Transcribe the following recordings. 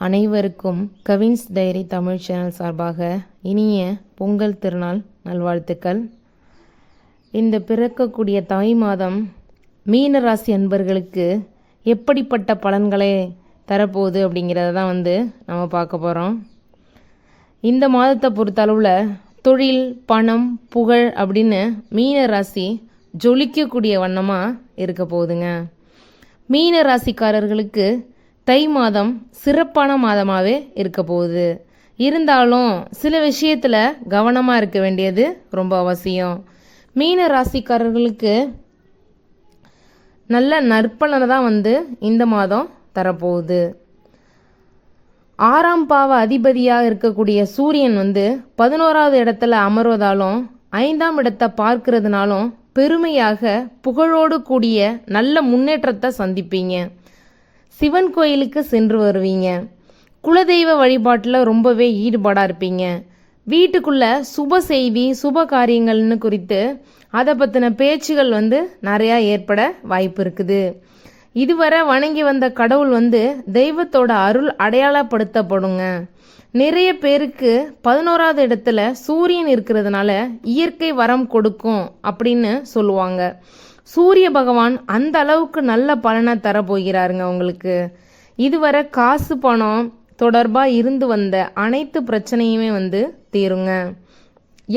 அனைவருக்கும் Cavin's diary Tamil channel சார்பாக இனிய பொங்கல் திருநாள் நல்வாழ்த்துக்கள். இந்த பிறக்கக்கூடிய தாய் மாதம் மீன ராசி அன்பர்களுக்கு எப்படிப்பட்ட பலன்களை தரப்போகுது அப்படிங்கிறத தான் வந்து நம்ம பார்க்க போகிறோம் இந்த மாதத்தை பொறுத்தளவில் தொழில் பணம் புகழ் அப்படின்னு மீன ராசி ஜொலிக்கக்கூடிய வண்ணமாக இருக்க போகுதுங்க. மீன ராசிக்காரர்களுக்கு தை மாதம் சிறப்பான மாதமாகவே இருக்க போகுது. இருந்தாலும் சில விஷயத்தில் கவனமாக இருக்க வேண்டியது ரொம்ப அவசியம். மீன ராசிக்காரர்களுக்கு நல்ல நற்பலனை தான் வந்து இந்த மாதம் தரப்போகுது. ஆறாம் பாவ அதிபதியாக இருக்கக்கூடிய சூரியன் வந்து பதினோராவது இடத்துல அமர்வதாலும் ஐந்தாம் இடத்தை பார்க்கறதுனாலும் பெருமையாக புகழோடு கூடிய நல்ல முன்னேற்றத்தை சந்திப்பீங்க. சிவன் கோயிலுக்கு சென்று வருவீங்க. குலதெய்வ வழிபாட்டில் ரொம்பவே ஈடுபாடாக இருப்பீங்க. வீட்டுக்குள்ள சுப செய்தி சுப காரியங்கள்னு குறித்து அதை பற்றின பேச்சுகள் வந்து நிறையா ஏற்பட வாய்ப்பு இருக்குது. இதுவரை வணங்கி வந்த கடவுள் வந்து தெய்வத்தோட அருள் அடையாளப்படுத்தப்படுங்க. நிறைய பேருக்கு பதினோராவது இடத்துல சூரியன் இருக்கிறதுனால இயற்கை வரம் கொடுக்கும் அப்படின்னு சொல்லுவாங்க. சூரிய பகவான் அந்த அளவுக்கு நல்ல பலனை தர போகிறாருங்க உங்களுக்கு. இதுவரை காசு பணம் தொடர்பாக இருந்து வந்த அனைத்து பிரச்சனையுமே வந்து தீருங்க.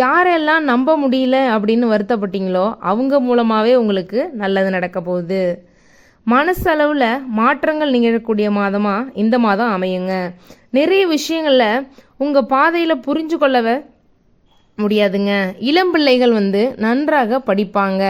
யாரெல்லாம் நம்ப முடியல அப்படின்னு வருத்தப்பட்டீங்களோ அவங்க மூலமாகவே உங்களுக்கு நல்லது நடக்க போகுது. மனசளவில் மாற்றங்கள் நிகழக்கூடிய மாதமாக இந்த மாதம் அமையுங்க. நிறைய விஷயங்களில் உங்கள் பாதையில் புரிஞ்சு கொள்ளவே முடியாதுங்க. இளம் பிள்ளைகள் வந்து நன்றாக படிப்பாங்க.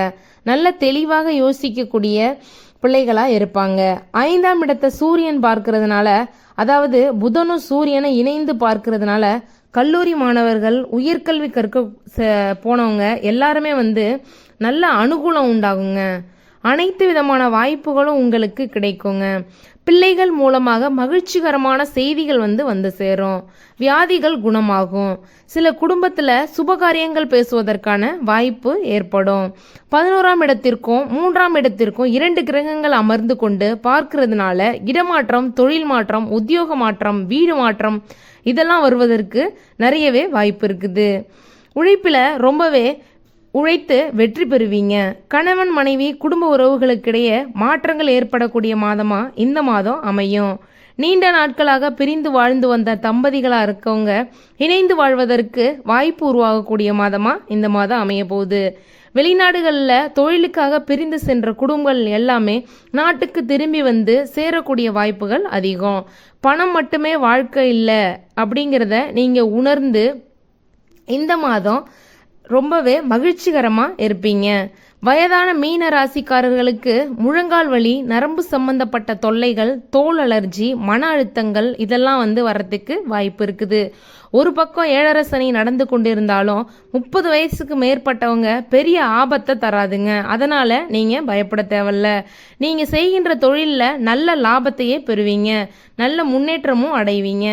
நல்ல தெளிவாக யோசிக்கக்கூடிய பிள்ளைகளாக இருப்பாங்க. ஐந்தாம் இடத்தை சூரியன் பார்க்கறதுனால அதாவது புதனும் சூரியனை இணைந்து பார்க்கறதுனால கல்லூரி மாணவர்கள் உயர்கல்வி கற்க ச- போனவங்க எல்லாருமே வந்து நல்ல அனுகூலம் உண்டாகுங்க. அனைத்து விதமான வாய்ப்புகளும் உங்களுக்கு கிடைக்குங்க. பிள்ளைகள் மூலமாக மகிழ்ச்சிகரமான செய்திகள் வந்து வந்து சேரும். வியாதிகள் குணமாகும். சில குடும்பத்தில் சுபகாரியங்கள் பேசுவதற்கான வாய்ப்பு ஏற்படும். பதினோராம் இடத்திற்கும் மூன்றாம் இடத்திற்கும் இரண்டு கிரகங்கள் அமர்ந்து கொண்டு பார்க்கிறதுனால இடமாற்றம் தொழில் மாற்றம் உத்தியோக மாற்றம் வீடு மாற்றம் இதெல்லாம் வருவதற்கு நிறையவே வாய்ப்பு இருக்குது. உழைப்பில் ரொம்பவே உழைத்து வெற்றி பெறுவீங்க. கணவன் மனைவி குடும்ப உறவுகளுக்கிடையே மாற்றங்கள் ஏற்படக்கூடிய மாதமா இந்த மாதம் அமையும். நீண்ட நாட்களாக பிரிந்து வாழ்ந்து வந்த தம்பதிகளாக இருக்கவங்க இணைந்து வாழ்வதற்கு வாய்ப்பு உருவாகக்கூடிய மாதமா இந்த மாதம் அமைய போகுது. வெளிநாடுகளில் தொழிலுக்காக பிரிந்து சென்ற குடும்பங்கள் எல்லாமே நாட்டுக்கு திரும்பி வந்து சேரக்கூடிய வாய்ப்புகள் அதிகம். பணம் மட்டுமே வாழ்க்கை இல்லை அப்படிங்கிறத நீங்கள் உணர்ந்து இந்த மாதம் ரொம்பவே மகிழ்ச்சிகரமாக இருப்பீங்க. வயதான மீன ராசிக்காரர்களுக்கு முழங்கால் வலி நரம்பு சம்பந்தப்பட்ட தொல்லைகள் தோல் அலர்ஜி மன அழுத்தங்கள் இதெல்லாம் வந்து வரத்துக்கு வாய்ப்பு இருக்குது. ஒரு பக்கம் ஏழரை சனி நடந்து கொண்டிருந்தாலும் முப்பது வயசுக்கு மேற்பட்டவங்க பெரிய ஆபத்தை தராதுங்க. அதனால நீங்க பயப்பட தேவையில்ல. நீங்க செய்கின்ற தொழிலில் நல்ல லாபத்தையே பெறுவீங்க. நல்ல முன்னேற்றமும் அடைவீங்க.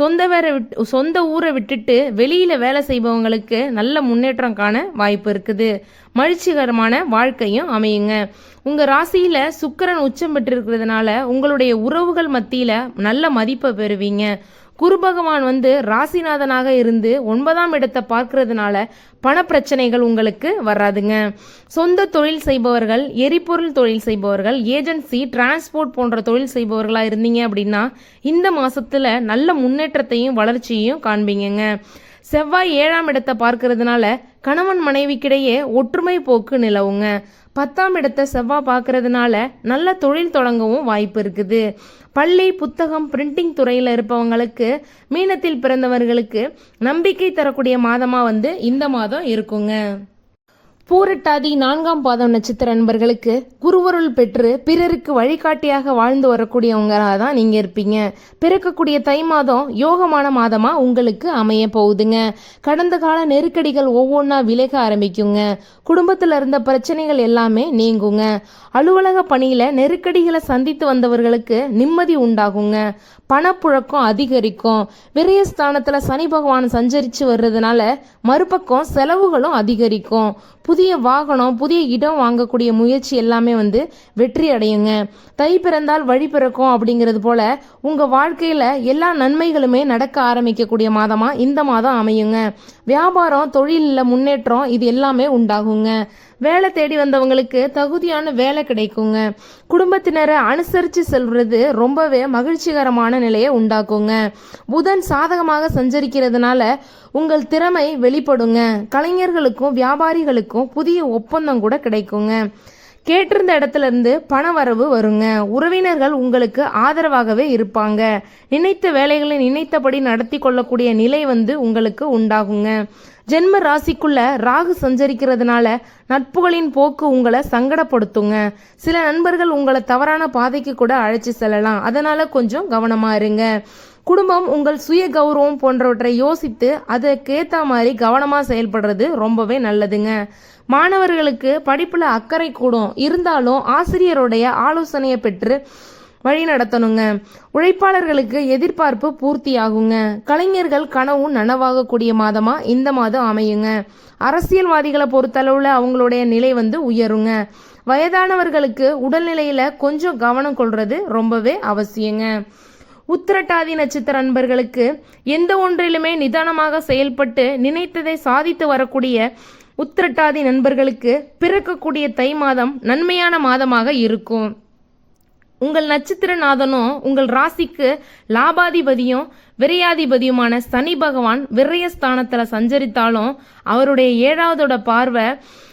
சொந்த வேற விட்டு சொந்த ஊரை விட்டுட்டு வெளியில வேலை செய்பவங்களுக்கு நல்ல முன்னேற்றம் காண வாய்ப்பு இருக்குது. மகிழ்ச்சிகரமான வாழ்க்கையும் அமையுங்க. உங்க ராசியில சுக்கரன் உச்சம் பெற்றிருக்கிறதுனால உங்களுடைய உறவுகள் மத்தியில நல்ல மதிப்பை பெறுவீங்க. குரு பகவான் வந்து ராசிநாதனாக இருந்து ஒன்பதாம் இடத்தை பார்க்கறதுனால பணப்பிரச்சனைகள் உங்களுக்கு வராதுங்க. சொந்த தொழில் செய்பவர்கள் எரிபொருள் தொழில் செய்பவர்கள் ஏஜென்சி டிரான்ஸ்போர்ட் போன்ற தொழில் செய்பவர்களாக இருந்தீங்க அப்படின்னா இந்த மாசத்துல நல்ல முன்னேற்றத்தையும் வளர்ச்சியையும் காண்பீங்கங்க. செவ்வாய் ஏழாம் இடத்தை பார்க்கறதுனால கணவன் மனைவிக்கிடையே ஒற்றுமை போக்கு நிலவுங்க. பத்தாம் இடத்தை செவ்வாய் பார்க்கறதுனால நல்ல தொழில் தொடங்கவும் வாய்ப்பு இருக்குது. பள்ளி புத்தகம் பிரிண்டிங் துறையில் இருப்பவங்களுக்கு மீனத்தில் பிறந்தவர்களுக்கு நம்பிக்கை தரக்கூடிய மாதமாக வந்து இந்த மாதம் இருக்குங்க. பூரட்டாதி நான்காம் பாதம் நட்சத்திர நண்பர்களுக்கு குருவருள் பெற்று பிறருக்கு வழிகாட்டியாக வாழ்ந்து வரக்கூடியவங்களாக தான் நீங்கள் இருப்பீங்க. பிறக்கக்கூடிய தை மாதம் யோகமான மாதமாக உங்களுக்கு அமைய போகுதுங்க. கடந்த கால நெருக்கடிகள் ஒவ்வொன்றா விலக ஆரம்பிக்குங்க. குடும்பத்தில் இருந்த பிரச்சனைகள் எல்லாமே நீங்குங்க. அலுவலக பணியில் நெருக்கடிகளை சந்தித்து வந்தவர்களுக்கு நிம்மதி உண்டாகுங்க. பணப்புழக்கம் அதிகரிக்கும். விரயஸ்தானத்தில் சனி பகவான் சஞ்சரித்து வர்றதுனால மறுபக்கம் செலவுகளும் அதிகரிக்கும். புதிய வாகனம் புதிய இடம் வாங்கக்கூடிய முயற்சி எல்லாமே வந்து வெற்றி அடையுங்க. தை பிறந்தால் வழி பிறக்கும் அப்படிங்கிறது போல உங்கள் வாழ்க்கையில் எல்லா நன்மைகளுமே நடக்க ஆரம்பிக்கக்கூடிய மாதமாக இந்த மாதம் அமையுங்க. வியாபாரம் தொழிலில் முன்னேற்றம் இது எல்லாமே உண்டாகுங்க. வேலை தேடி வந்தவங்களுக்கு தகுதியான வேலை கிடைக்குங்க. குடும்பத்தினரை அனுசரித்து செல்வது ரொம்பவே மகிழ்ச்சிகரமான நிலையை உண்டாக்குங்க. புதன் சாதகமாக சஞ்சரிக்கிறதுனால உங்கள் திறமை வெளிப்படுங்க. கலைஞர்களுக்கும் வியாபாரிகளுக்கும் புதிய ஒப்பந்தம் கூட கிடைக்குங்க. கேட்டிருந்த இடத்துல இருந்து பண வரவு வருங்க. உறவினர்கள் உங்களுக்கு ஆதரவாகவே இருப்பாங்க. நினைத்த வேலைகளை நினைத்தபடி நடத்தி கொள்ளக்கூடிய நிலை வந்து உங்களுக்கு உண்டாகுங்க. ஜென்ம ராசிக்குள்ள ராகு சஞ்சரிக்கிறதுனால நட்புகளின் போக்கு உங்களை சங்கடப்படுத்துங்க. சில நண்பர்கள் உங்களை தவறான பாதைக்கு கூட அழைச்சி செல்லலாம். அதனால கொஞ்சம் கவனமா இருங்க. குடும்பம் உங்கள் சுய கௌரவம் போன்றவற்றை யோசித்து அதுக்கேற்ற மாதிரி கவனமாக செயல்படுறது ரொம்பவே நல்லதுங்க. மாணவர்களுக்கு படிப்பில் அக்கறை கூடும். இருந்தாலும் ஆசிரியருடைய ஆலோசனையை பெற்று வழி நடத்தணுங்க. உழைப்பாளர்களுக்கு எதிர்பார்ப்பு பூர்த்தியாகுங்க. கலைஞர்கள் கனவும் நனவாகக்கூடிய மாதமா இந்த மாதம் அமையுங்க. அரசியல்வாதிகளை பொறுத்தளவுல அவங்களுடைய நிலை வந்து உயருங்க. வயதானவர்களுக்கு உடல்நிலையில கொஞ்சம் கவனம் கொள்றது ரொம்பவே அவசியங்க. உத்திரட்டாதி நட்சத்திர அன்பர்களுக்கு எந்த ஒன்றிலுமே நிதானமாக செயல்பட்டு நினைத்ததை சாதித்து வரக்கூடிய உத்திரட்டாதி நண்பர்களுக்கு பிறக்கக்கூடிய தை மாதம் நன்மையான மாதமாக இருக்கும். உங்கள் நட்சத்திரநாதனும் உங்கள் ராசிக்கு லாபாதிபதியும் விரையாதிபதியுமான சனி பகவான் விரயஸ்தானத்தில் சஞ்சரித்தாலும் அவருடைய ஏழாவதோட பார்வை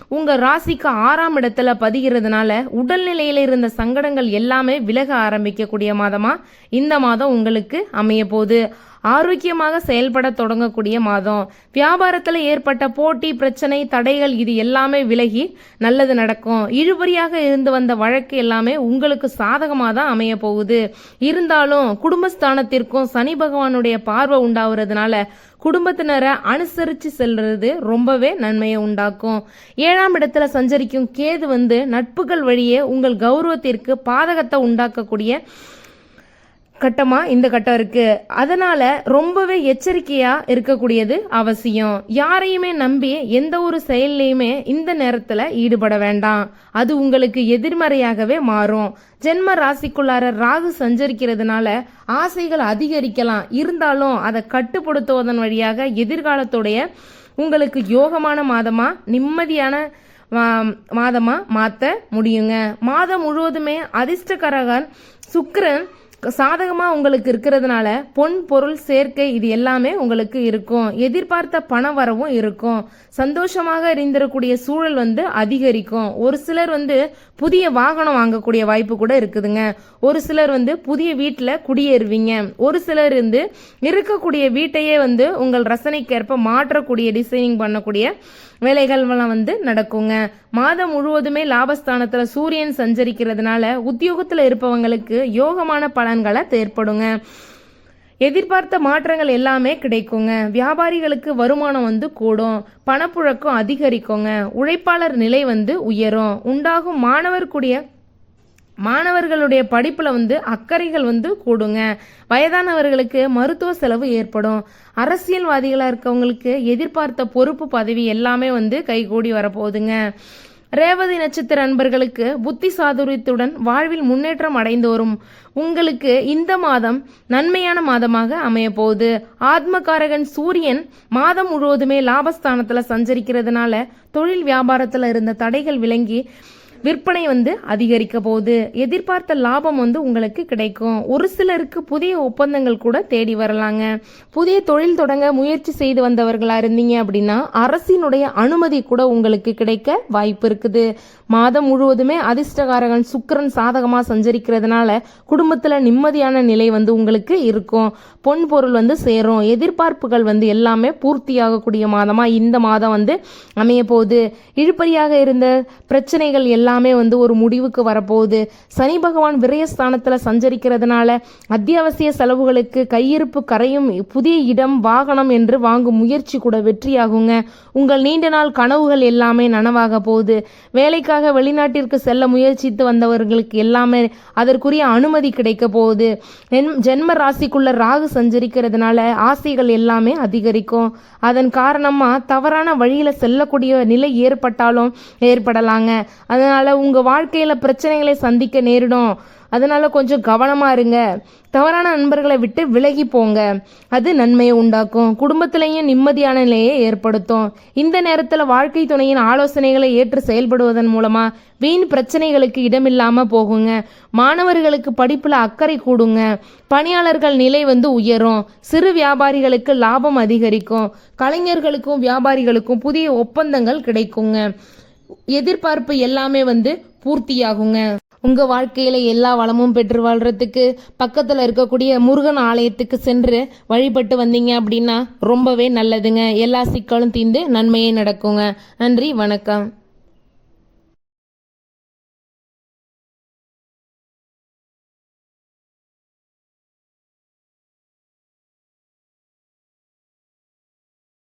உங்கள் ராசிக்கு ஆறாம் இடத்துல பதிகிறதுனால உடல்நிலையில் இருந்த சங்கடங்கள் எல்லாமே விலக ஆரம்பிக்கக்கூடிய மாதமாக இந்த மாதம் உங்களுக்கு அமைய போகுது ஆரோக்கியமாக செயல்பட தொடங்கக்கூடிய மாதம். வியாபாரத்தில் ஏற்பட்ட போட்டி பிரச்சனை தடைகள் இது எல்லாமே விலகி நல்லது நடக்கும். இழுபறியாக இருந்து வந்த வழக்கு எல்லாமே உங்களுக்கு சாதகமாக தான் அமைய போகுது. இருந்தாலும் குடும்பஸ்தானத்திற்கும் சனி பகவானுடைய பார்வை உண்டாகிறதுனால குடும்பத்தினரை அனுசரித்து செல்றது ரொம்பவே நன்மையை உண்டாக்கும். ஏழாம் இடத்துல சஞ்சரிக்கும் கேது வந்து நட்புகள் வழியே உங்கள் கௌரவத்திற்கு பாதகத்தை உண்டாக்கக்கூடிய கட்டமாக இந்த கட்டம் இருக்குது அதனால் ரொம்பவே எச்சரிக்கையாக இருக்கக்கூடியது அவசியம். யாரையுமே நம்பி எந்த ஒரு செயல்லையுமே இந்த நேரத்தில் ஈடுபட வேண்டாம். அது உங்களுக்கு எதிர்மறையாகவே மாறும். ஜென்ம ராசிக்குள்ளார ராகு சஞ்சரிக்கிறதுனால ஆசைகள் அதிகரிக்கலாம். இருந்தாலும் அதை கட்டுப்படுத்துவதன் வழியாக எதிர்காலத்துடைய உங்களுக்கு யோகமான மாதமாக நிம்மதியான மாதமாக மாற்ற முடியுங்க. மாதம் முழுவதுமே அதிர்ஷ்டகரகன் சுக்கரன் சாதகமாக உங்களுக்கு இருக்கிறதுனால பொன் பொருள் சேர்க்கை இது எல்லாமே உங்களுக்கு இருக்கும். எதிர்பார்த்த பண வரவும் இருக்கும். சந்தோஷமாக இருந்திருக்கூடிய சூழல் வந்து அதிகரிக்கும். ஒரு சிலர் வந்து புதிய வாகனம் வாங்கக்கூடிய வாய்ப்பு கூட இருக்குதுங்க. ஒரு சிலர் வந்து புதிய வீட்டில் குடியேறுவீங்க. ஒரு சிலர் வந்து இருக்கக்கூடிய வீட்டையே வந்து உங்கள் ரசனைக்கேற்ப மாற்றக்கூடிய டிசைனிங் பண்ணக்கூடிய வேலைகள்லாம் வந்து நடக்குங்க. மாதம் முழுவதுமே லாபஸ்தானத்தில் சூரியன் சஞ்சரிக்கிறதுனால உத்தியோகத்தில் இருப்பவங்களுக்கு யோகமான பலன்களை ஏற்படுங்க எதிர்பார்த்த மாற்றங்கள் எல்லாமே கிடைக்குங்க. வியாபாரிகளுக்கு வருமானம் வந்து கூடும். பணப்புழக்கம் அதிகரிக்குங்க. உழைப்பாளர் நிலை வந்து உயரும். உண்டாகும் மாணவர் கூடிய மாணவர்களுடைய படிப்பில் வந்து அக்கறைகள் வந்து கூடுங்க. வயதானவர்களுக்கு மருத்துவ செலவு ஏற்படும். அரசியல்வாதிகளாக இருக்கவங்களுக்கு எதிர்பார்த்த பொறுப்பு பதவி எல்லாமே வந்து கைகூடி வரப்போகுதுங்க. ரேவதி நட்சத்திர அன்பர்களுக்கு புத்தி சாதுரியத்துடன் வாழ்வில் முன்னேற்றம் அடைந்து வரும் உங்களுக்கு இந்த மாதம் நன்மையான மாதமாக அமைய போகுது ஆத்மகாரகன் சூரியன் மாதம் முழுவதுமே லாபஸ்தானத்தில் சஞ்சரிக்கிறதுனால தொழில் வியாபாரத்தில் இருந்த தடைகள் விளங்கி விற்பனை வந்து அதிகரிக்க போகுது. எதிர்பார்த்த லாபம் வந்து உங்களுக்கு கிடைக்கும். ஒரு சிலருக்கு புதிய ஒப்பந்தங்கள் கூட தேடி வரலாங்க. புதிய தொழில் தொடங்க முயற்சி செய்து வந்தவர்களா இருந்தீங்க அப்படின்னா அரசினுடைய அனுமதி கூட உங்களுக்கு கிடைக்க வாய்ப்பு இருக்குது. மாதம் முழுவதுமே அதிர்ஷ்டகாரகன் சுக்கரன் சாதகமாக சஞ்சரிக்கிறதுனால குடும்பத்தில் நிம்மதியான நிலை வந்து உங்களுக்கு இருக்கும். பொன் பொருள் வந்து சேரும். எதிர்பார்ப்புகள் வந்து எல்லாமே பூர்த்தியாகக்கூடிய மாதமாக இந்த மாதம் வந்து அமைய போகுது. இழுப்பறியாக இருந்த பிரச்சனைகள் எல்லாம் எல்லாமே வந்து ஒரு முடிவுக்கு வரப்போகுது. சனி பகவான் விரயஸ்தானத்தில் சஞ்சரிக்கிறதுனால அத்தியாவசிய செலவுகளுக்கு கையிருப்பு கரையும் புதிய இடம் வாகனம் என்று வாங்கும் முயற்சி கூட வெற்றியாகுங்க. உங்கள் நீண்ட நாள் கனவுகள் எல்லாமே நனவாக போகுது. வேலைக்காக வெளிநாட்டிற்கு செல்ல முயற்சித்து வந்தவர்களுக்கு எல்லாமே அதற்குரிய அனுமதி கிடைக்க போகுது. ஜென்ம ராசிக்குள்ள ராகு சஞ்சரிக்கிறதுனால ஆசைகள் எல்லாமே அதிகரிக்கும். அதன் காரணமாக தவறான வழியில் செல்லக்கூடிய நிலை ஏற்பட்டாலும் ஏற்படலாங்க. அதனால் அதனால் உங்கள் வாழ்க்கையில் பிரச்சனைகளை சந்திக்க நேரிடும். அதனால கொஞ்சம் கவனமாக இருங்க. தவறான நண்பர்களை விட்டு விலகி போங்க. அது நன்மையை உண்டாக்கும். குடும்பத்திலையும் நிம்மதியான நிலையை ஏற்படுத்தும். இந்த நேரத்தில் வாழ்க்கை துணையின் ஆலோசனைகளை ஏற்று செயல்படுவதன் மூலமாக வீண் பிரச்சனைகளுக்கு இடமில்லாமல் போகுங்க. மாணவர்களுக்கு படிப்பில் அக்கறை கூடுங்க. பணியாளர்கள் நிலை வந்து உயரும். சிறு வியாபாரிகளுக்கு லாபம் அதிகரிக்கும். கலைஞர்களுக்கும் வியாபாரிகளுக்கும் புதிய ஒப்பந்தங்கள் கிடைக்குங்க. எதிர்பார்ப்பு எல்லாமே வந்து பூர்த்தியாகுங்க. உங்க வாழ்க்கையில எல்லா வளமும் பெற்று வாழ்றதுக்கு பக்கத்துல இருக்கக்கூடிய முருகன் ஆலயத்துக்கு சென்று வழிபட்டு வந்தீங்க அப்படின்னா ரொம்பவே நல்லதுங்க. எல்லா சிக்கலும் தீர்ந்து நன்மையே நடக்குங்க. நன்றி வணக்கம்.